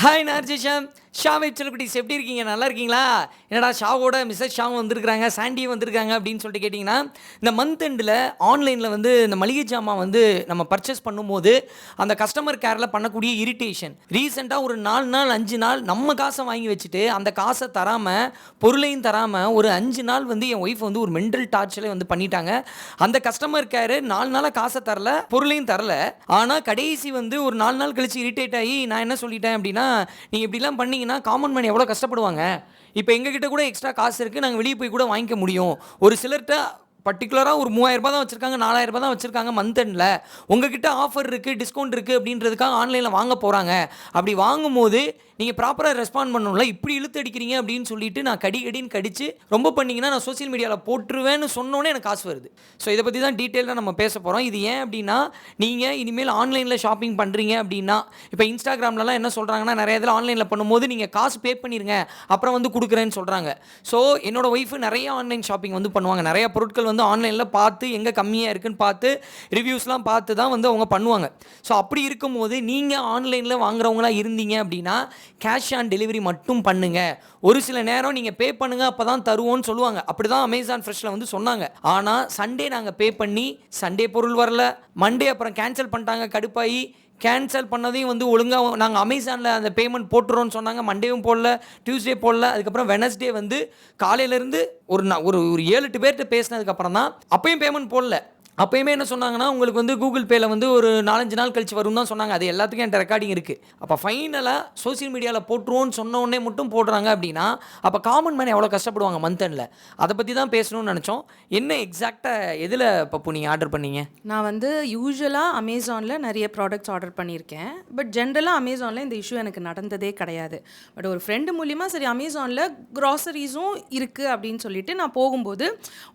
Hi Narcisham. ஷாவை செல்குட்டிஸ் எப்படி இருக்கீங்க? நல்லா இருக்கீங்களா? என்னடா ஷாவோட மிஸ்ஸஸ் ஷாவும் வந்திருக்காங்க சாண்டியும் வந்திருக்காங்க அப்படின்னு சொல்லிட்டு கேட்டிங்கன்னா இந்த மந்த் எண்டில் ஆன்லைனில் வந்து இந்த மளிகை ஜாமான் வந்து நம்ம பர்ச்சேஸ் பண்ணும்போது அந்த கஸ்டமர் கேரில் பண்ணக்கூடிய இரிட்டேஷன் ரீசெண்டாக ஒரு நாலு நாள் அஞ்சு நாள் நம்ம காசை வாங்கி வச்சுட்டு அந்த காசை தராமல் பொருளையும் தராமல் ஒரு அஞ்சு நாள் வந்து என் ஒய்ஃப் வந்து ஒரு மென்டல் டார்ச்சரே வந்து பண்ணிட்டாங்க. அந்த கஸ்டமர் கேரு நாலு நாளாக காசை தரல பொருளையும் தரல. ஆனால் கடைசி வந்து ஒரு நாலு நாள் கழிச்சு இரிட்டேட் ஆகி நான் என்ன சொல்லிட்டேன் அப்படின்னா நீங்கள் இப்படிலாம் பண்ணீங்கன்னா காமன் மேன் எவ்வளோ கஷ்டப்படுவாங்க? இப்போ எங்ககிட்ட கூட எக்ஸ்ட்ரா காசு இருக்குது நாங்கள் வெளியே போய் கூட வாங்கிக்க முடியும். ஒரு சிலர்கிட்ட பர்டிகுலராக ஒரு மூவாயிரம் ரூபாய் தான் வச்சுருக்காங்க நாலாயிரம் ரூபாய் தான் வச்சுருக்காங்க மந்த் எண்டில் உங்ககிட்ட ஆஃபர் இருக்குது டிஸ்கவுண்ட் இருக்குது அப்படின்றதுக்காக ஆன்லைனில் வாங்க போகிறாங்க அப்படி வாங்கும்போது நீங்கள் ப்ராப்பராக ரெஸ்பாண்ட் பண்ணணும்ல இப்படி இழுத்து அடிக்கிறீங்க அப்படின்னு சொல்லிட்டு நான் கடி கடின்னு கடிச்சு ரொம்ப பண்ணிங்கன்னா நான் சோஷியல் மீடியாவில் போட்டுருவேன்னு சொன்னோன்னே எனக்கு காசு வருது. ஸோ இதை பற்றி தான் டீட்டெயிலாக நம்ம பேச போகிறோம் இது ஏன் அப்படின்னா நீங்கள் இனிமேல் ஆன்லைனில் ஷாப்பிங் பண்ணுறீங்க அப்படின்னா இப்போ இன்ஸ்டாகிராம்லலாம் என்ன சொல்கிறாங்கன்னா நிறைய இதில் ஆன்லைனில் பண்ணும்போது நீங்கள் காசு பே பண்ணிடுங்க அப்புறம் வந்து கொடுக்குறேன்னு சொல்கிறாங்க ஸோ என்னோடய ஒய்ஃபு நிறைய ஆன்லைன் ஷாப்பிங் வந்து பண்ணுவாங்க. நிறைய பொருட்கள் வந்து ஆன்லைனில் பார்த்து எங்கே கம்மியாக இருக்குன்னு பார்த்து ரிவ்யூஸ்லாம் பார்த்து தான் வந்து அவங்க பண்ணுவாங்க. ஸோ அப்படி இருக்கும்போது நீங்கள் ஆன்லைனில் வாங்குறவங்களா இருந்தீங்க அப்படின்னா கேஷ் ஆன் டெலிவரி மட்டும் பண்ணுங்க. ஒரு சில நேரம் நீங்கள் பே பண்ணுங்க அப்போ தான் தருவோம்னு சொல்லுவாங்க. அப்படி தான் அமேசான் ஃப்ரெஷ்ஷில் வந்து சொன்னாங்க. ஆனால் சண்டே நாங்கள் பே பண்ணி சண்டே பொருள் வரல. மண்டே அப்புறம் கேன்சல் பண்ணிட்டாங்க கடுப்பாயி. கேன்சல் பண்ணதையும் வந்து ஒழுங்காக நாங்கள் அமேசானில் அந்த பேமெண்ட் போட்டுறோன்னு சொன்னாங்க. மண்டேவும் போடல டியூஸ்டே போடல. அதுக்கப்புறம் வெனஸ்டே வந்து காலையிலேருந்து ஒரு நா- ஒரு ஒரு ஏழு எட்டு பேர்கிட்ட பேசினதுக்கப்புறம் தான் அப்பயும் பேமெண்ட் போடல. அப்பயுமே என்ன சொன்னாங்கன்னா உங்களுக்கு வந்து கூகுள் பேல வந்து ஒரு நாலஞ்சு நாள் கழிச்சு வரும் தான் சொன்னாங்க. அது எல்லாத்துக்கும் என்கிட்ட ரெக்கார்டிங் இருக்குது அப்போ ஃபைனலாக சோஷியல் மீடியாவில் போட்டுருவோன்னு சொன்ன உடனே மட்டும் போடுறாங்க அப்படின்னா அப்போ காமன் மேன் எவ்வளோ கஷ்டப்படுவாங்க மந்த் எண்டில் அதை பற்றி தான் பேசணும்னு நினச்சோம். என்ன எக்ஸாக்டாக எதில் பப்பு நீங்கள் ஆர்டர் பண்ணீங்க? நான் வந்து யூஸ்வலாக அமேசானில் நிறைய ப்ராடக்ட்ஸ் ஆர்டர் பண்ணியிருக்கேன். பட் ஜென்ரலாக அமேசானில் இந்த இஷ்யூ எனக்கு நடந்ததே கிடையாது. பட் ஒரு ஃப்ரெண்டு மூலியமாக சரி அமேசானில் க்ராசரிஸும் இருக்குது அப்படின்னு சொல்லிட்டு நான் போகும்போது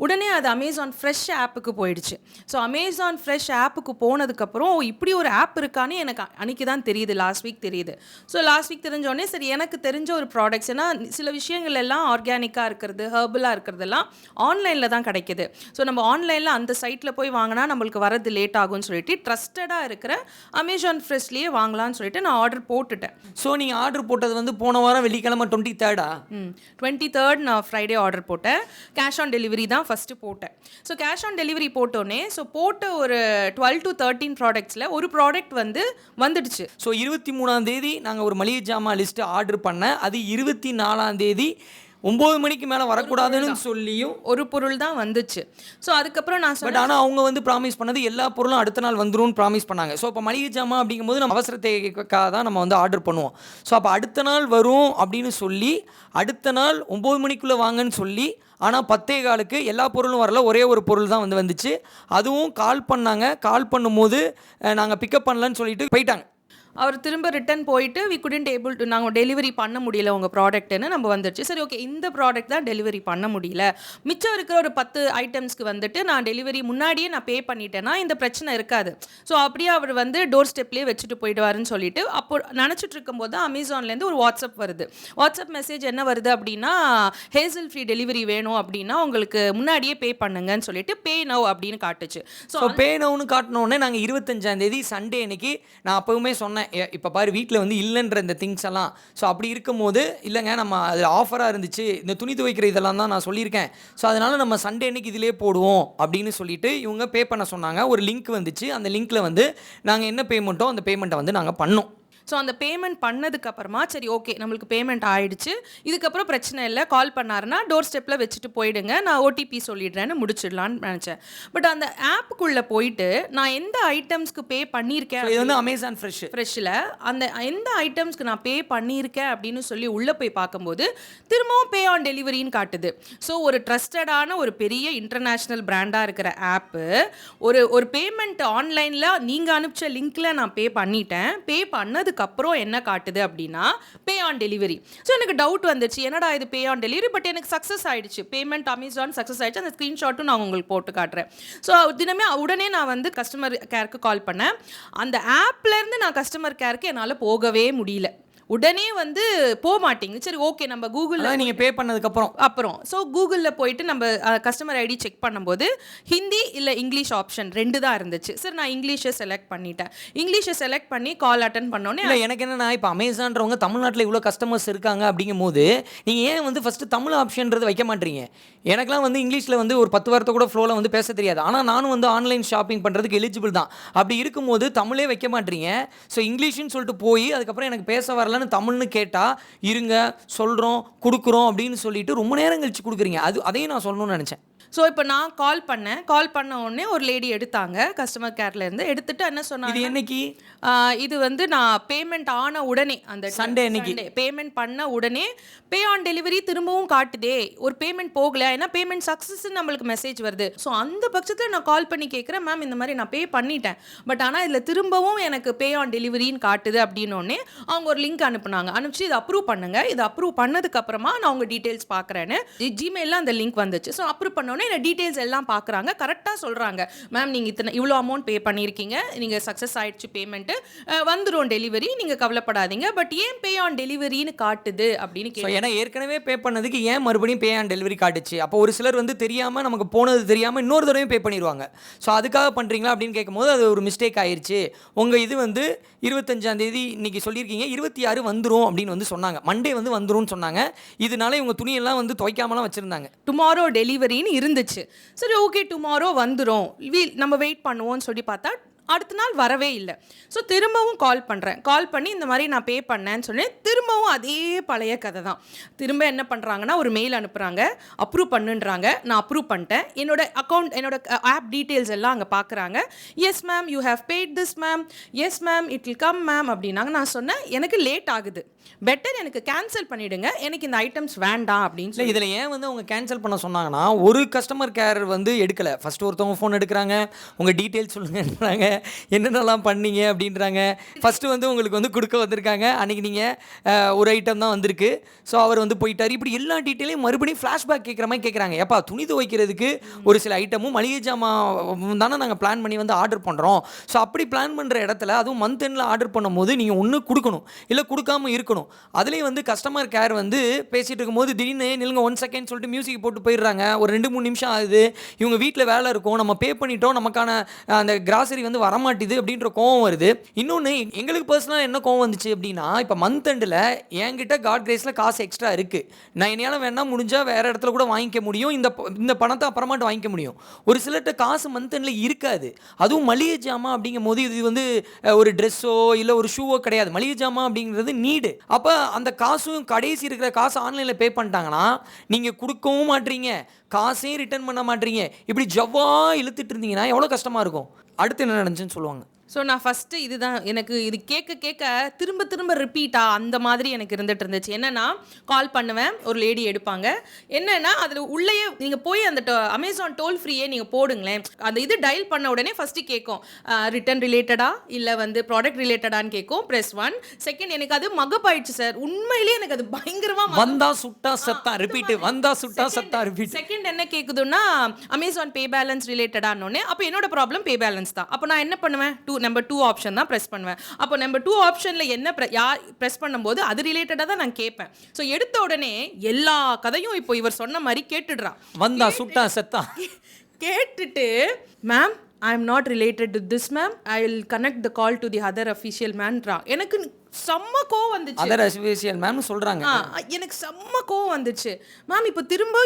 உடனே அது அமேசான் ஃப்ரெஷ் ஆப்புக்கு போயிடுச்சு. ஸோ அமேசான் ஃப்ரெஷ் ஆப்புக்கு போனதுக்கப்புறம் இப்படி ஒரு ஆப் இருக்கான்னு எனக்கு அன்றைக்கி தான் தெரியுது. லாஸ்ட் வீக் தெரியுது. ஸோ லாஸ்ட் வீக் தெரிஞ்சோடனே சரி எனக்கு தெரிஞ்ச ஒரு ப்ராடக்ட்ஸ் ஏன்னா சில விஷயங்கள் எல்லாம் ஆர்கானிக்காக இருக்கிறது ஹெர்பலாக இருக்கிறதெல்லாம் ஆன்லைனில் தான் கிடைக்குது. ஸோ நம்ம ஆன்லைனில் அந்த சைட்டில் போய் வாங்கினா நம்மளுக்கு வரது லேட் ஆகும்னு சொல்லிட்டு ட்ரஸ்டடாக இருக்கிற அமேசான் ஃப்ரெஷ்லேயே வாங்கலாம்னு சொல்லிட்டு நான் ஆர்டர் போட்டுட்டேன். ஸோ நீங்கள் ஆர்டர் போட்டது வந்து போன வாரம் வெள்ளிக்கிழமை டுவெண்ட்டி தேர்டா ம். டுவெண்ட்டி தேர்ட் நான் ஃப்ரைடே ஆர்டர் போட்டேன். கேஷ் ஆன் டெலிவரி தான் ஃபஸ்ட்டு போட்டேன். ஸோ கேஷ் ஆன் டெலிவரி போட்டோன்னே ஸோ போட்ட ஒரு டுவெல் டு தேர்ட்டீன் ப்ராடக்ட்ஸில் ஒரு ப்ராடக்ட் வந்து வந்துடுச்சு. ஸோ இருபத்தி மூணாம் தேதி நாங்கள் ஒரு மளிகை ஜாமான் லிஸ்ட்டு ஆர்டர் பண்ணேன் அது இருபத்தி நாலாம் தேதி ஒம்பது மணிக்கு மேலே வரக்கூடாதுன்னு சொல்லியும் ஒரு பொருள் தான் வந்துச்சு. ஸோ அதுக்கப்புறம் நான் பட் ஆனால் அவங்க வந்து ப்ராமிஸ் பண்ணது எல்லா பொருளும் அடுத்த நாள் வந்துரும்னு ப்ராமிஸ் பண்ணாங்க. ஸோ இப்போ மளிகை ஜாமான் அப்படிங்கும்போது நம்ம அவசரத்தைக்காக தான் நம்ம வந்து ஆர்டர் பண்ணுவோம். ஸோ அப்போ அடுத்த நாள் வரும் அப்படின்னு சொல்லி அடுத்த நாள் ஒம்பது மணிக்குள்ளே வாங்கன்னு சொல்லி ஆனால் பத்தே காலுக்கு எல்லா பொருளும் வரல. ஒரே ஒரு பொருள் தான் வந்து வந்துச்சு. அதுவும் கால் பண்ணாங்க. கால் பண்ணும்போது நாங்கள் பிக்கப் பண்ணலன்னு சொல்லிட்டு போயிட்டாங்க. அவர் திரும்ப ரிட்டர்ன் போயிட்டு வி குடன்ட் ஏபிள் டு நாங்கள் டெலிவரி பண்ண முடியல உங்கள் ப்ராடக்ட்னு நம்ம வந்துடுச்சு சரி ஓகே இந்த ப்ராடக்ட் தான் டெலிவரி பண்ண முடியல. மிச்சம் இருக்கிற ஒரு பத்து ஐட்டம்ஸ்க்கு வந்துட்டு நான் டெலிவரி முன்னாடியே நான் பே பண்ணிட்டேன்னா இந்த பிரச்சனை இருக்காது. ஸோ அப்படியே அவர் வந்து டோர் ஸ்டெப்லேயே வச்சுட்டு போயிடுவாருன்னு சொல்லிட்டு அப்போ நினச்சிட்டு இருக்கும்போது அமேசான்லேருந்து ஒரு வாட்ஸ்அப் வருது. வாட்ஸ்அப் மெசேஜ் என்ன வருது அப்படின்னா ஹேசல் ஃப்ரீ டெலிவரி வேணும் அப்படின்னா உங்களுக்கு முன்னாடியே பே பண்ணுங்கன்னு சொல்லிட்டு பே நவ் அப்படின்னு காட்டுச்சு. ஸோ பே நவ்னு காட்டினோடனே நாங்கள் இருபத்தஞ்சாந்தேதி சண்டே அன்னைக்கு நான் அப்போவுமே சொன்னேன். இப்போ பாரு வீட்டில் வந்து இல்லைன்ற இந்த திங்ஸ் எல்லாம். ஸோ அப்படி இருக்கும்போது இல்லைங்க நம்ம அது ஆஃபராக இருந்துச்சு. இந்த துணி துவைக்கிற இதெல்லாம் தான் நான் சொல்லியிருக்கேன். ஸோ அதனால் நம்ம சண்டே அன்னைக்கு இதிலே போடுவோம் அப்படின்னு சொல்லிட்டு இவங்க பே பண்ண சொன்னாங்க. ஒரு லிங்க் வந்துச்சு. அந்த லிங்க்கில் வந்து நாங்கள் என்ன பேமெண்ட்டோ அந்த பேமெண்ட்டை வந்து நாங்கள் பண்ணோம். ஸோ அந்த பேமெண்ட் பண்ணதுக்கு அப்புறமா சரி ஓகே நம்மளுக்கு பேமெண்ட் ஆயிடுச்சு. இதுக்கப்புறம் பிரச்சனை இல்லை கால் பண்ணாருன்னா டோர் ஸ்டெப்பில் வச்சுட்டு போயிடுங்க. நான் ஓடிபி சொல்லிடுறேன்னு முடிச்சிடலான்னு நினச்சேன். பட் அந்த ஆப்புக்குள்ளே போயிட்டு நான் எந்த ஐட்டம்ஸ்க்கு பே பண்ணியிருக்கேன் இது வந்து அமேசான் ஃப்ரெஷ் ஃப்ரெஷ்ஷில் அந்த எந்த ஐட்டம்ஸ்க்கு நான் பே பண்ணியிருக்கேன் அப்படின்னு சொல்லி உள்ளே போய் பார்க்கும்போது திரும்பவும் பே ஆன் டெலிவரின்னு காட்டுது. ஸோ ஒரு ட்ரஸ்டடான ஒரு பெரிய இன்டர்நேஷ்னல் பிராண்டாக இருக்கிற ஆப்பு ஒரு ஒரு பேமெண்ட் ஆன்லைனில் நீங்கள் அனுப்பிச்ச லிங்க்கில் நான் பே பண்ணிட்டேன். பே அதுக்கப்புறம் என்ன காட்டுது அப்படின்னா பே ஆன் டெலிவரி ஸோ எனக்கு டவுட் வந்துச்சு. என்னடா இது பே ஆன் டெலிவரி பட் எனக்கு சக்ஸஸ் ஆயிடுச்சு. பேமெண்ட் அமேசான் சக்ஸஸ் ஆயிடுச்சு. அந்த ஸ்க்ரீன்ஷாட்டும் நான் உங்களுக்கு போட்டு காட்டுறேன். ஸோ தினமே உடனே நான் வந்து கஸ்டமர் கேருக்கு கால் பண்ணேன். அந்த ஆப்லேருந்து நான் கஸ்டமர் கேருக்கு என்னால் போகவே முடியல. உடனே வந்து போக மாட்டேங்குது சரி ஓகே நம்ம கூகுளில் நீங்கள் பே பண்ணதுக்கப்புறம். அப்புறம். ஸோ கூகுளில் போயிட்டு நம்ம கஸ்டமர் ஐடி செக் பண்ணும்போது ஹிந்தி இல்லை இங்கிலீஷ் ஆப்ஷன் ரெண்டு தான் இருந்துச்சு. சரி நான் இங்கிலீஷை செலக்ட் பண்ணிட்டேன். இங்கிலீஷை செலக்ட் பண்ணி கால் அட்டன் பண்ணோன்னே இல்லை எனக்கு என்னன்னா இப்போ அமேசான்றவங்க தமிழ்நாட்டில் இவ்வளோ கஸ்டமர்ஸ் இருக்காங்க அப்படிங்கும் போது நீங்கள் ஏன் வந்து ஃபஸ்ட்டு தமிழ் ஆப்ஷன்றது வைக்க மாட்டீங்க? எனக்குலாம் வந்து இங்கிலீஷில் வந்து ஒரு பத்து வாரத்தை கூட ஃப்ளோவில் வந்து பேச தெரியாது. ஆனால் நானும் வந்து ஆன்லைன் ஷாப்பிங் பண்ணுறதுக்கு எலிஜிபிள் தான். அப்படி இருக்கும்போது தமிழே வைக்க மாட்டீங்க. ஸோ இங்கிலீஷ்னு சொல்லிட்டு போய் அதுக்கப்புறம் எனக்கு பேச வரலன்னு தமிழ்னு கேட்டால் இருங்க சொல்கிறோம் கொடுக்குறோம் அப்படின்னு சொல்லிட்டு ரொம்ப நேரம் கழிச்சு கொடுக்குறீங்க. அது அதையும் நான் சொல்லணும்னு நினச்சேன். ஸோ இப்போ நான் கால் பண்ணேன். கால் பண்ண உடனே ஒரு லேடி எடுத்தாங்க. கஸ்டமர் கேர்ல இருந்து எடுத்துட்டு என்ன சொன்னாங்க? என்னைக்கு? இது வந்து நான் பேமெண்ட் ஆன உடனே அந்த Sunday அன்னைக்கு. பேமெண்ட் பண்ண உடனே பே ஆன் டெலிவரி திரும்பவும் காட்டுதே. ஒரு பேமெண்ட் போகல. ஏன்னா பேமெண்ட் சக்ஸஸ் நம்மளுக்கு மெசேஜ் வருது. ஸோ அந்த பட்சத்தில் நான் கால் பண்ணி கேட்குறேன் மேம் இந்த மாதிரி நான் பே பண்ணிட்டேன். பட் ஆனால் இதில் திரும்பவும் எனக்கு பே ஆன் டெலிவரின்னு காட்டுது அப்படின்னோடனே அவங்க ஒரு லிங்க் அனுப்புனாங்க. அனுப்பிச்சு இதை அப்ரூவ் பண்ணுங்க. இதை அப்ரூவ் பண்ணதுக்கு அப்புறமா நான் உங்க டீட்டெயில்ஸ் பார்க்குறேன்னு ஜிமெயிலில் அந்த லிங்க் வந்துச்சு. ஸோ அப்ரூவ் பண்ணோடனே என்ன டீட்டெயில்ஸ் எல்லாம் பார்க்குறாங்க கரெக்டாக சொல்கிறாங்க மேம் நீங்கள் இத்தனை இவ்வளோ அமௌண்ட் பே பண்ணியிருக்கீங்க. நீங்கள் சக்ஸஸ் ஆயிடுச்சு பேமெண்ட்டு வந்துடும் டெலிவரி நீங்கள் கவலைப்படாதீங்க. பட் ஏன் பே ஆன் டெலிவரின்னு காட்டுது அப்படின்னு ஸோ கேட்டு ஏன்னா ஏற்கனவே பே பண்ணதுக்கு ஏன் மறுபடியும் பே ஆன் டெலிவரி காட்டுச்சு? அப்போ ஒரு சிலர் வந்து தெரியாமல் நமக்கு போனது தெரியாமல் இன்னொரு தடவையும் பே பண்ணிடுவாங்க ஸோ அதுக்காக பண்ணுறீங்களா அப்படின்னு கேட்கும்போது அது ஒரு மிஸ்டேக் ஆயிருச்சு. உங்கள் இது வந்து இருபத்தஞ்சாம் தேதி இன்னைக்கு சொல்லியிருக்கீங்க. இருபத்தி ஆறு வந்துரும் அப்படின்னு வந்து சொன்னாங்க. மண்டே வந்து வந்துரும்னு சொன்னாங்க. இதனால இவங்க துணியெல்லாம் வந்து துவைக்காமலாம் வச்சுருந்தாங்க. டுமாரோ டெலிவரின்னு இருந்துச்சு. சரி ஓகே டுமாரோ வந்துடும் வீல் நம்ம வெயிட் பண்ணுவோம்னு சொல்லி பார்த்தா அடுத்த நாள் வரவே இல்லை. ஸோ திரும்பவும் கால் பண்ணுறேன் கால் பண்ணி இந்த மாதிரி நான் பே பண்ணேன்னு சொல்லி திரும்பவும் அதே பழைய கதை தான். திரும்ப என்ன பண்ணுறாங்கன்னா ஒரு மெயில் அனுப்புகிறாங்க அப்ரூவ் பண்ணுன்றாங்க. நான் அப்ரூவ் பண்ணிட்டேன். என்னோட அக்கௌண்ட் என்னோட ஆப் டீட்டெயில்ஸ் எல்லாம் அங்கே பார்க்குறாங்க yes ma'am you have paid this ma'am yes ma'am it will come ma'am அப்படின்னாங்க. நான் சொன்னேன் எனக்கு லேட் ஆகுது. பெட்டர் எனக்கு கேன்சல் பண்ணிவிடுங்க எனக்கு இந்த ஐட்டம்ஸ் வேண்டாம் அப்படின்னு சொல்லி இதில் ஏன் வந்து அவங்க கேன்சல் பண்ண சொன்னாங்கன்னா ஒரு கஸ்டமர் கேர் வந்து எடுக்கலை. ஃபஸ்ட்டு ஒருத்தவங்க ஃபோன் எடுக்கிறாங்க. உங்கள் டீட்டெயில்ஸ் சொல்லுங்கன்றாங்க என்னென்னலாம் பண்ணீங்க அப்படின்றாங்க. ஃபஸ்ட்டு வந்து உங்களுக்கு வந்து கொடுக்க வந்திருக்காங்க. அன்றைக்கி நீங்கள் ஒரு ஐட்டம் தான் வந்திருக்கு. ஸோ அவர் வந்து போயிட்டார். இப்படி எல்லா டீட்டெயிலையும் மறுபடியும் ஃப்ளாஷ்பேக் கேட்குற மாதிரி கேட்குறாங்க எப்பா துணி துவைக்கிறதுக்கு ஒரு சில ஐட்டமும் மளிகை ஜாமான் தானே நாங்கள் பிளான் பண்ணி வந்து ஆர்டர் பண்ணுறோம் ஸோ அப்படி பிளான் பண்ணுற இடத்துல அதுவும் மந்த் எண்டில் ஆர்டர் பண்ணும்போது நீங்கள் ஒன்று கொடுக்கணும். இல்லை கொடுக்காம இருக்கணும். அதுலேயும் வந்து கஸ்டமர் கேர் வந்து பேசிகிட்டு இருக்கும்போது திடீர்னு நிலுங்க ஒன் செகண்ட் சொல்லிட்டு மியூசிக் போட்டு போயிடுறாங்க. ஒரு ரெண்டு மூணு நிமிஷம் ஆகுது. இவங்க வீட்டில் வேலை இருக்கும். நம்ம பே பண்ணிட்டோம். நமக்கான அந்த கிராசரி வந்து வரமாட்டேது அப்படின்ற கோவம் வருது. இன்னொன்று எங்களுக்கு பர்சனலாக என்ன கோவம் வந்துச்சு அப்படின்னா இப்போ மந்த் எண்டில் என்கிட்ட காட் கிரேஸில் காசு எக்ஸ்ட்ரா இருக்குது நான் என்னையால வேணால் முடிஞ்சால் வேறு இடத்துல கூட வாங்கிக்க முடியும். இந்த ப- இந்த பணத்தை அப்புறமாட்டு வாங்கிக்க முடியும். ஒரு சிலர்கிட்ட காசு மந்த் எண்டில் இருக்காது. அதுவும் மளிகை ஜாமான் அப்படிங்கும் போது இது வந்து ஒரு ட்ரெஸ்ஸோ இல்லை ஒரு ஷூவோ கிடையாது. மளிகை ஜாமான் அப்படிங்கிறது நீடு அப்போ அந்த காசும் கடைசி இருக்கிற காசு ஆன்லைனில் பே பண்ணிட்டாங்கன்னா நீங்கள் கொடுக்கவும் மாட்டீங்க காசையும் ரிட்டர்ன் பண்ண மாட்டீங்க இப்படி ஜவ்வா இழுத்துட்டு இருந்தீங்கன்னா எவ்வளோ கஷ்டமாக இருக்கும்? அடுத்து என்ன நடந்துச்சுன்னு சொல்லுவாங்க. ஸோ நான் ஃபஸ்ட்டு இதுதான் எனக்கு இது கேட்க கேட்க திரும்ப திரும்ப ரிப்பீட்டா அந்த மாதிரி எனக்கு இருந்துட்டு இருந்துச்சு. என்னன்னா கால் பண்ணுவேன் ஒரு லேடி எடுப்பாங்க. என்னன்னா அதில் உள்ளேயே நீங்கள் போய் அந்த அமேசான் டோல் ஃப்ரீயே நீங்கள் போடுங்களேன். அந்த இது டயல் பண்ண உடனே ஃபஸ்ட்டு கேட்கும். ரிட்டர்ன் ரிலேட்டடா இல்லை வந்து ப்ராடக்ட் ரிலேட்டடான்னு கேட்கும். ப்ரெஸ் ஒன் செகண்ட் எனக்கு அது மகப்பாயிடுச்சு சார் உண்மையிலேயே எனக்கு அது பயங்கரமாக வந்தா சுட்டா சத்தா ரிப்பீட்டு வந்தா சுட்டா சத்தா ரிப்பீட் செகண்ட் என்ன கேக்குதுன்னா அமேசான் பே பேலன்ஸ் ரிலேட்டடானோடனே அப்போ என்னோட ப்ராப்ளம் பே பேலன்ஸ் தான். அப்போ நான் என்ன பண்ணுவேன்? டூ நம்பர் டூ ஆப்ஷன் தான் ப்ரெஸ் பண்ணுவேன். அப்போ நம்பர் டூ ஆப்ஷனில் என்ன யார் ப்ரெஸ் பண்ணும்போது அது ரிலேட்டடாக தான் நான் கேட்பேன். ஸோ எடுத்த உடனே எல்லா கதையும் இப்போ இவர் சொன்ன மாதிரி கேட்டுடுறான் வந்தா சுட்டா செத்தா. கேட்டுட்டு ma'am I am not related to this ma'am I will connect the call to the other official மேன்றான் எனக்கு செம்ம கோவம் வந்துச்சு. அதர் அசோசியல் மேம்னு சொல்கிறாங்க எனக்கு செம்ம கோவம் வந்துச்சு. மேம் இப்போ திரும்ப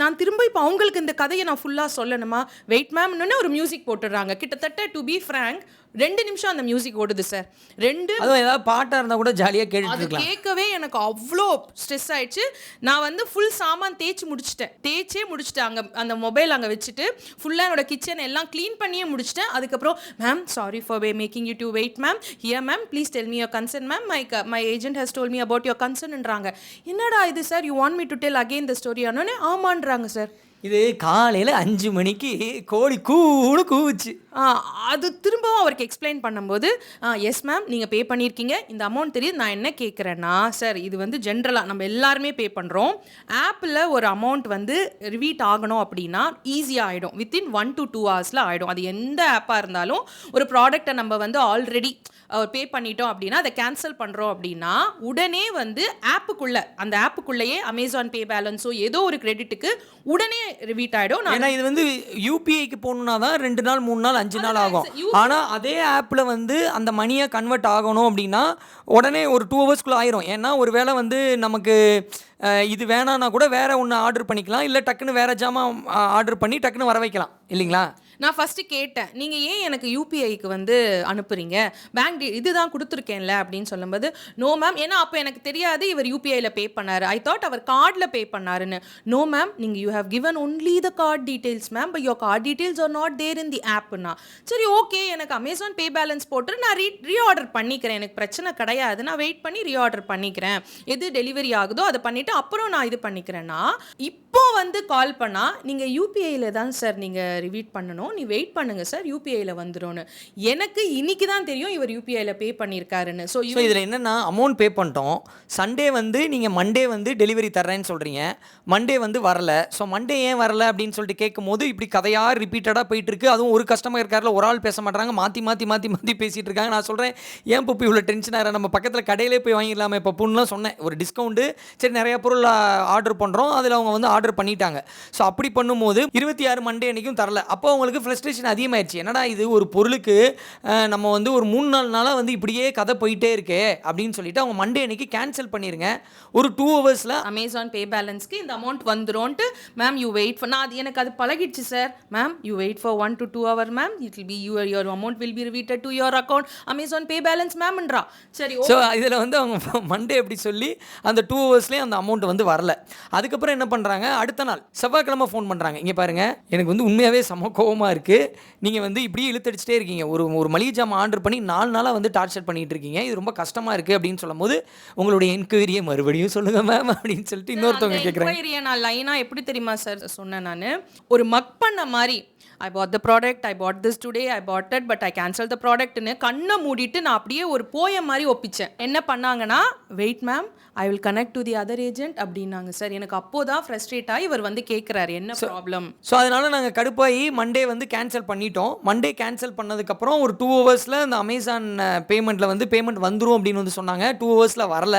நான் திரும்ப இப்போ அவங்களுக்கு இந்த கதையை நான் ஃபுல்லாக சொல்லணுமா? வெயிட் மேம்னு ஒரு மியூசிக் போட்டுடுறாங்க. கிட்டத்தட்ட டு பி ஃப்ரேங்க் ரெண்டு நிமிஷம் அந்த மியூசிக் ஓடுது சார் ரெண்டு அதுவும் ஏதாவது பாட்டாக இருந்தால் கூட ஜாலியாக கேட்டுட்டு அது கேட்கவே எனக்கு அவ்வளோ ஸ்ட்ரெஸ் ஆயிடுச்சு. நான் வந்து ஃபுல் சாமான் தேய்ச்சி முடிச்சிட்டேன். தேய்ச்சே முடிச்சிட்டேன். அங்கே அந்த மொபைல் அங்கே வச்சுட்டு ஃபுல்லாக என்னோட கிச்சன் எல்லாம் க்ளீன் பண்ணியே முடிச்சிட்டேன். அதுக்கப்புறம் ma'am sorry for way making you to wait ma'am here ma'am please tell me your concern ma'am my my agent has told me about your கன்சர்ன்ன்றாங்க என்னடா இது sir you want me to tell again the story ஆனோடனே ஆமான்றாங்க sir இது காலையில் அஞ்சு மணிக்கு கோழி கூடு கூவுச்சு. ஆ, அது திரும்பவும் அவருக்கு எக்ஸ்பிளைன் பண்ணும்போது எஸ் மேம் நீங்கள் பே பண்ணியிருக்கீங்க இந்த அமௌண்ட் தெரியுது நான் என்ன கேட்குறேன்னா சார் இது வந்து ஜென்ரலாக நம்ம எல்லாருமே பே பண்ணுறோம் ஆப்பில் ஒரு அமௌண்ட் வந்து ரிவீட் ஆகணும் அப்படின்னா ஈஸியாக ஆகிடும் வித்தின் ஒன் டு டூ ஹவர்ஸில் ஆகிடும் அது எந்த ஆப்பாக இருந்தாலும் ஒரு ப்ராடக்ட்டை நம்ம வந்து ஆல்ரெடி பே பண்ணிட்டோம் அப்படின்னா அதை கேன்சல் பண்ணுறோம் அப்படின்னா உடனே வந்து ஆப்புக்குள்ளே அந்த ஆப்புக்குள்ளேயே அமேசான் பே பேலன்ஸோ ஏதோ ஒரு கிரெடிட்டுக்கு உடனே ரிவீட் ஆகிடும் ஏன்னா இது வந்து யூபிஐக்கு போகணுன்னா தான் ரெண்டு நாள் மூணு நாள் அஞ்சு நாள் ஆகும். ஆனால் அதே ஆப்பில் வந்து அந்த மணியை கன்வெர்ட் ஆகணும் அப்படின்னா உடனே ஒரு டூ ஹவர்ஸ்க்குள்ளே ஆயிரும். ஏன்னா ஒரு வேளை வந்து நமக்கு இது வேணான்னா கூட வேற ஒன்று ஆர்டர் பண்ணிக்கலாம். இல்லை டக்குன்னு வேற ஜாமான் ஆர்டர் பண்ணி டக்குன்னு வர வைக்கலாம். இல்லைங்களா? நான் ஃபஸ்ட்டு கேட்டேன். நீங்கள் ஏன் எனக்கு யூபிஐக்கு வந்து அனுப்புறீங்க? பேங்க் டீ இதுதான் கொடுத்துருக்கேன்ல அப்படின்னு சொல்லும்போது நோ மேம் ஏன்னா அப்போ எனக்கு தெரியாது இவர் யூபிஐயில் பே பண்ணார். ஐ தாட் அவர் கார்டில் பே பண்ணாருன்னு. நோ மேம் நீங்கள் you have given only the card details ma'am but your card details are not there in the Apna சரி ஓகே எனக்கு அமேசான் பே பேலன்ஸ் போட்டு நான் ரீ ரீஆர்டர் பண்ணிக்கிறேன். எனக்கு பிரச்சனை கிடையாது. நான் வெயிட் பண்ணி ரீஆர்டர் பண்ணிக்கிறேன். எது டெலிவரி ஆகுதோ அதை பண்ணிவிட்டு அப்புறம் நான் இது பண்ணிக்கிறேன்னா இப்போ வந்து கால் பண்ணால் நீங்கள் யூபிஐயில் தான் சார் நீங்கள் ரிவீட் பண்ணணும். நீ வெயிட் பண்ணுங்க சார் யூபிஐயில் வந்துரும்னு. எனக்கு இன்னைக்கு தான் தெரியும் இவர் யூபிஐயில் பே பண்ணியிருக்காருன்னு ஸோ ஸோ இதில் என்னென்னா அமௌண்ட் பே பண்ணிட்டோம். சண்டே வந்து நீங்கள் மண்டே வந்து டெலிவரி தர்றேன்னு சொல்கிறீங்க மண்டே வந்து வரல. ஸோ மண்டே ஏன் வரல அப்படின்னு சொல்லிட்டு கேட்கும்போது இப்படி கதையாக ரிப்பீட்டடாக போயிட்டு இருக்கு அதுவும் ஒரு கஸ்டமர் இருக்காரில் ஒரு ஆள் பேச மாட்டாங்க மாற்றி மாற்றி மாற்றி மாற்றி பேசிகிட்டு இருக்காங்க. நான் சொல்கிறேன் ஏன் பப்பு இவ்வளோ டென்ஷன் ஆகிற நம்ம பக்கத்தில் கடையிலே போய் வாங்கிடலாமே பப்புன்னுலாம் சொன்னேன். ஒரு டிஸ்கவுண்ட்டு சரி நிறைய பொருள் ஆர்டர் பண்ணுறோம் அதில் அவங்க வந்து ஆர்டர் பண்ணிட்டாங்க. ஸோ அப்படி பண்ணும்போது இருபத்தி ஆறு மண்டே அன்றைக்கும் தரல. அப்போ அவங்களுக்கு ஃப்ரஸ்ட்ரேஷன் அதிகமாயிருச்சு. என்னடா இது? ஒரு பொருளுக்கு நம்ம வந்து ஒரு மூணு நாலு நாளாக வந்து இப்படியே கதை போயிட்டே இருக்கே அப்படின்னு சொல்லிட்டு அவங்க மண்டே அன்னைக்கு கேன்சல் பண்ணிருங்க. ஒரு டூ ஹவர்ஸில் அமேசான் பே பேலன்ஸ்க்கு இந்த அமௌண்ட் வந்துரும்ன்ட்டு மேம் யூ வெயிட் நான் அது எனக்கு அது பழகிடுச்சு sir ma'am you wait for one to two hour ma'am it will be your your amount will be reverted to your account Amazon pay balance மேம்ன்றா சரி so இதில் வந்து அவங்க மண்டே அப்படி சொல்லி அந்த டூ ஹவர்ஸ்லேயே அந்த அமௌண்ட் வந்து வரல. அதுக்கப்புறம் என்ன பண்ணுறாங்க அடுத்த நாள் செவ்வாய்க்கிழமை ஃபோன் பண்ணுறாங்க இங்கே பாருங்கள் எனக்கு வந்து உண்மையாகவே செம கோவமாக இருக்குது நீங்கள் வந்து இப்படியே இழுத்தடிச்சிட்டே இருக்கீங்க. ஒரு ஒரு மளிகை ஜாமான் ஆர்டர் பண்ணி நாலு நாளாக வந்து டார்ச்சர் பண்ணிட்டு இருக்கீங்க. இது ரொம்ப கஷ்டமாக இருக்குது அப்படின்னு சொல்லும்போது உங்களுடைய என்கொயரியை மறுபடியும் சொல்லுங்கள் மேம் அப்படின்னு சொல்லிட்டு இன்னொருத்தவங்க கேட்குறாங்க என்கொயரியை நான் லைனாக எப்படி தெரியுமா சார் சொன்னேன் நான்? ஒரு மக் பண்ண மாதிரி I bought the product I bought this today I bought it but I cancel the ப்ராடக்ட்னு கண்ணை மூடிட்டு நான் அப்படியே ஒரு போய மாதிரி ஒப்பிச்சேன். என்ன பண்ணாங்கன்னா wait ma'am I will connect to the other agent அப்படின்னாங்க சார் எனக்கு அப்போதான் ஃப்ரஸ்ட்ரேட் ஆகி இவர் வந்து கேட்குறாரு என்ன ப்ராப்ளம் ஸோ அதனால் நாங்கள் கடுப்பாகி மண்டே வந்து கேன்சல் பண்ணிட்டோம். மண்டே கேன்சல் பண்ணதுக்கப்புறம் ஒரு டூ ஹவர்ஸில் அந்த அமேசான் பேமெண்ட்டில் வந்து பேமெண்ட் வந்துடும் அப்படின்னு வந்து சொன்னாங்க. டூ ஹவர்ஸில் வரல.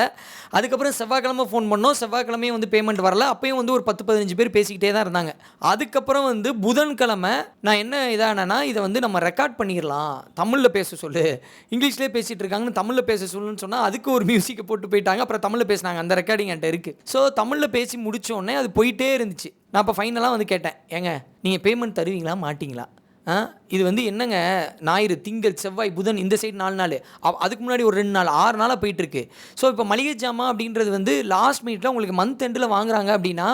அதுக்கப்புறம் செவ்வாய்க்கிழமை ஃபோன் பண்ணோம். செவ்வாய்க்கிழமையும் வந்து பேமெண்ட் வரல. அப்பயும் வந்து ஒரு பத்து பதினஞ்சு பேர் பேசிக்கிட்டே தான் இருந்தாங்க. அதுக்கப்புறம் வந்து புதன்கிழமை நான் என்ன இதானா இதை வந்து நம்ம ரெக்கார்ட் பண்ணிடலாம் தமிழில் பேச சொல்லு. இங்கிலீஷ்லேயே பேசிகிட்டு இருக்காங்கன்னு தமிழில் பேச சொல்லுன்னு சொன்னால் அதுக்கு ஒரு மியூசிக்கை போட்டு போயிட்டாங்க. அப்புறம் தமிழில் பேசினாங்க. அந்த ரெக்கார்டிங் என்கிட்ட இருக்குது ஸோ தமிழில் பேசி முடித்தோடனே அது போயிட்டே இருந்துச்சு. நான் இப்போ ஃபைனலாக வந்து கேட்டேன். ஏங்க நீங்கள் பேமெண்ட் தருவீங்களா மாட்டிங்களா? இது வந்து என்னங்க? ஞாயிறு திங்கள் செவ்வாய் புதன் இந்த சைடு நாலு நாள். அதுக்கு முன்னாடி ஒரு ரெண்டு நாள் ஆறு நாளாக போயிட்டுருக்கு. ஸோ இப்போ மளிகை ஜாமான் அப்படின்றது வந்து லாஸ்ட் மினிட்ல உங்களுக்கு மந்த் எண்டில் வாங்குறாங்க அப்படின்னா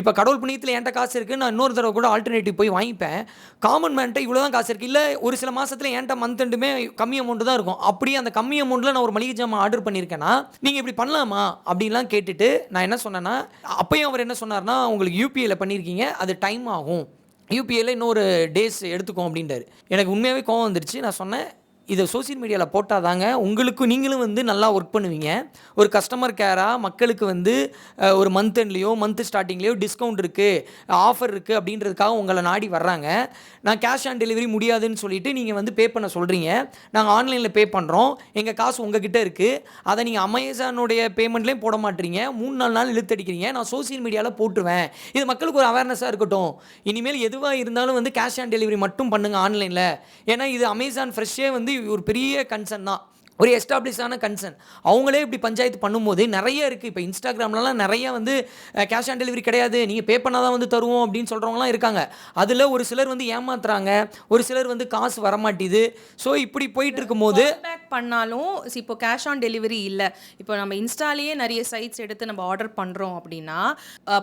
இப்போ கடவுள் புண்ணியத்தில் என்கிட்ட காசு இருக்குது நான் இன்னொரு தடவை கூட ஆல்டர்னேட்டிவ் போய் வாங்கிப்பேன். காமன் மேன்ட்ட இவ்வளோ தான் காசு இருக்குது இல்லை ஒரு சில மாதத்தில் என்கிட்ட மந்த் எண்டுமே கம்மி அமௌண்ட்டு தான் இருக்கும். அப்படியே அந்த கம்மி அமௌண்ட்டில் நான் ஒரு மளிகை ஜாமான் ஆர்டர் பண்ணியிருக்கேன்னா நீங்கள் இப்படி பண்ணலாமா? அப்படின்லாம் கேட்டுட்டு நான் என்ன சொன்னேன்னா அப்பயும் அவர் என்ன சொன்னார்னா உங்களுக்கு யூபிஐயில் பண்ணியிருக்கீங்க அது டைம் ஆகும். யூபிஐயில் இன்னொரு டேஸ் எடுத்துக்கோம் அப்படின்றாரு எனக்கு உண்மையாகவே கோவம் வந்துருச்சு. நான் சொன்னேன் இதை சோஷியல் மீடியாவில் போட்டால் தாங்க உங்களுக்கும் நீங்களும் வந்து நல்லா ஒர்க் பண்ணுவீங்க. ஒரு கஸ்டமர் கேராக மக்களுக்கு வந்து ஒரு மந்த் எண்ட்லேயோ மந்த் ஸ்டார்டிங்லேயோ டிஸ்கவுண்ட் இருக்குது ஆஃபர் இருக்குது அப்படின்றதுக்காக உங்களை நாடி வர்றாங்க. நான் கேஷ் ஆன் டெலிவரி முடியாதுன்னு சொல்லிட்டு நீங்கள் வந்து பே பண்ண சொல்கிறீங்க நாங்கள் ஆன்லைனில் பே பண்ணுறோம் எங்கள் காசு உங்ககிட்ட இருக்குது அதை நீங்கள் அமேசானுடைய பேமெண்ட்லேயும் போட மாட்டீங்க. மூணு நாலு நாள் இழுத்தடிக்கிறீங்க நான் சோஷியல் மீடியாவில் போட்டுருவேன். இது மக்களுக்கு ஒரு அவேர்னஸாக இருக்கட்டும். இனிமேல் எதுவாக இருந்தாலும் வந்து கேஷ் ஆன் டெலிவரி மட்டும் பண்ணுங்கள் ஆன்லைனில் ஏன்னா இது அமேசான் ஃப்ரெஷ்ஷே வந்து ஒரு பெரிய கன்சர்ன் தான். ஒரு எஸ்டாப்ளிஷான கன்சர்ன் அவங்களே இப்படி பஞ்சாயத்து பண்ணும்போது நிறைய இருக்குது இப்போ இன்ஸ்டாகிராம்லலாம் நிறைய வந்து கேஷ் ஆன் டெலிவரி கிடையாது. நீங்கள் பே பண்ணால் தான் வந்து தருவோம் அப்படின்னு சொல்கிறவங்களாம் இருக்காங்க. அதில் ஒரு சிலர் வந்து ஏமாத்துறாங்க. ஒரு சிலர் வந்து காசு வரமாட்டேது. ஸோ இப்படி போயிட்டு இருக்கும்போது பேக் பண்ணாலும் இப்போ கேஷ் ஆன் டெலிவரி இல்லை. இப்போ நம்ம இன்ஸ்டாலேயே நிறைய சைட்ஸ் எடுத்து நம்ம ஆர்டர் பண்ணுறோம் அப்படின்னா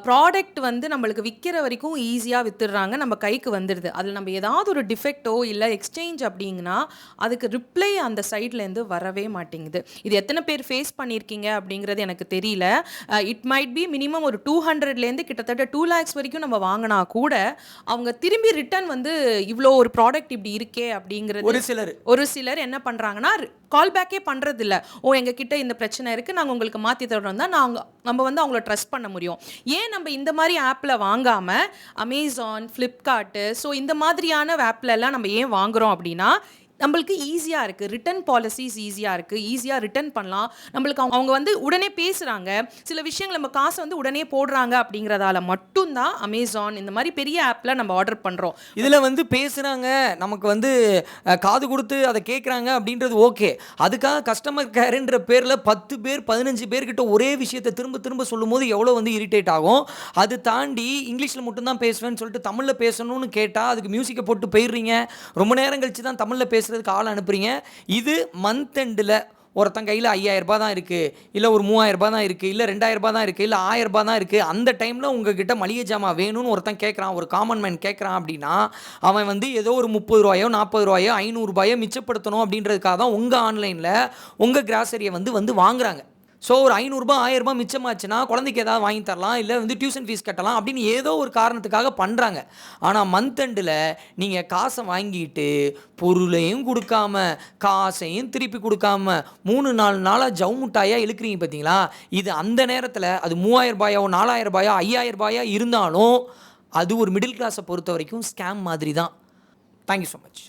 ப்ராடக்ட் வந்து நம்மளுக்கு விற்கிற வரைக்கும் ஈஸியாக வித்துடுறாங்க. நம்ம கைக்கு வந்துடுது. அதில் நம்ம ஏதாவது ஒரு டிஃபெக்ட்டோ இல்லை எக்ஸ்சேஞ்ச் அப்படிங்கன்னா அதுக்கு ரிப்ளை அந்த சைட்லேருந்து வராது வரவே மாட்டேங்குது. இது எத்தனை பேர் ஃபேஸ் பண்ணியிருக்கீங்க அப்படிங்கிறது எனக்கு தெரியல. இட் மைட் பி மினிமம் ஒரு டூ ஹண்ட்ரட்லேருந்து கிட்டத்தட்ட டூ லேக்ஸ் வரைக்கும் நம்ம வாங்கினா கூட அவங்க திரும்பி ரிட்டர்ன் வந்து இவ்வளோ ஒரு ப்ராடக்ட் இப்படி இருக்கே அப்படிங்கிறது ஒரு சிலர். ஒரு சிலர் என்ன பண்ணுறாங்கன்னா கால் பேக்கே பண்ணுறது இல்ல ஓ எங்ககிட்ட இந்த பிரச்சனை இருக்குது நாங்கள் உங்களுக்கு மாற்றி தரோம் தான் நாங்கள் நம்ம வந்து அவங்கள ட்ரஸ்ட் பண்ண முடியும். ஏன் நம்ம இந்த மாதிரி ஆப்பில் வாங்காமல் அமேசான் ஃப்ளிப்கார்ட்டு ஸோ இந்த மாதிரியான ஆப்ல எல்லாம் நம்ம ஏன் வாங்குறோம் அப்படின்னா நம்மளுக்கு ஈஸியாக இருக்குது ரிட்டர்ன் பாலிசிஸ் ஈஸியாக இருக்குது ஈஸியாக ரிட்டர்ன் பண்ணலாம். நம்மளுக்கு அவங்க அவங்க வந்து உடனே பேசுகிறாங்க சில விஷயங்கள் நம்ம காசை வந்து உடனே போடுறாங்க அப்படிங்கிறதால மட்டும்தான் அமேசான் இந்த மாதிரி பெரிய ஆப்பில் நம்ம ஆர்டர் பண்ணுறோம் இதில் வந்து பேசுகிறாங்க நமக்கு வந்து காது கொடுத்து அதை கேட்குறாங்க அப்படின்றது ஓகே அதுக்காக கஸ்டமர் கேருன்ற பேரில் பத்து பேர் பதினஞ்சு பேர்கிட்ட ஒரே விஷயத்தை திரும்ப திரும்ப சொல்லும்போது எவ்வளோ வந்து இரிட்டேட் ஆகும்? அது தாண்டி இங்கிலீஷில் மட்டும்தான் பேசுவேன்னு சொல்லிட்டு தமிழில் பேசணும்னு கேட்டால் அதுக்கு மியூசிக்கை போட்டு போயிடுறீங்க. ரொம்ப நேரம் கழிச்சு தான் தமிழில் பேசுகிறதுக்கு ஆள் அனுப்புறீங்க. இது மந்த் எண்டில் ஒருத்தன் கையில் ஐயாயிரரூபா தான் இருக்குது இல்லை ஒரு மூவாயிரரூபா தான் இருக்குது இல்லை ரெண்டாயிரரூபா தான் இருக்குது இல்லை ஆயிரரூபா தான் இருக்குது அந்த டைமில் உங்ககிட்ட மளிகை ஜாமான் வேணும்னு ஒருத்தன் கேட்குறான் ஒரு காமன் மேன் கேட்குறான் அப்படின்னா அவன் வந்து ஏதோ ஒரு முப்பது ரூபாயோ நாற்பது ரூபாயோ ஐநூறுரூபாயோ மிச்சப்படுத்தணும் அப்படின்றதுக்காக தான் உங்கள் ஆன்லைனில் உங்கள் கிராசரியை வந்து வந்து வாங்குறாங்க. ஸோ ஒரு ஐநூறுரூபா ஆயிரரூபா மிச்சமாச்சுன்னா குழந்தைக்கு ஏதாவது வாங்கி தரலாம் இல்லை வந்து டியூஷன் ஃபீஸ் கட்டலாம் அப்படின்னு ஏதோ ஒரு காரணத்துக்காக பண்ணுறாங்க ஆனால் மந்த் எண்டில் நீங்கள் காசை வாங்கிட்டு பொருளையும் கொடுக்காம காசையும் திருப்பி கொடுக்காம மூணு நாலு நாளாக ஜவு முட்டாயாக இழுக்கிறீங்க பார்த்தீங்களா இது அந்த நேரத்தில் அது மூவாயிரம் ரூபாயோ நாலாயிரம் ரூபாயோ ஐயாயிரம் ரூபாயோ இருந்தாலும் அது ஒரு மிடில் கிளாஸை பொறுத்த வரைக்கும் ஸ்கேம் மாதிரி தான். Thank you so much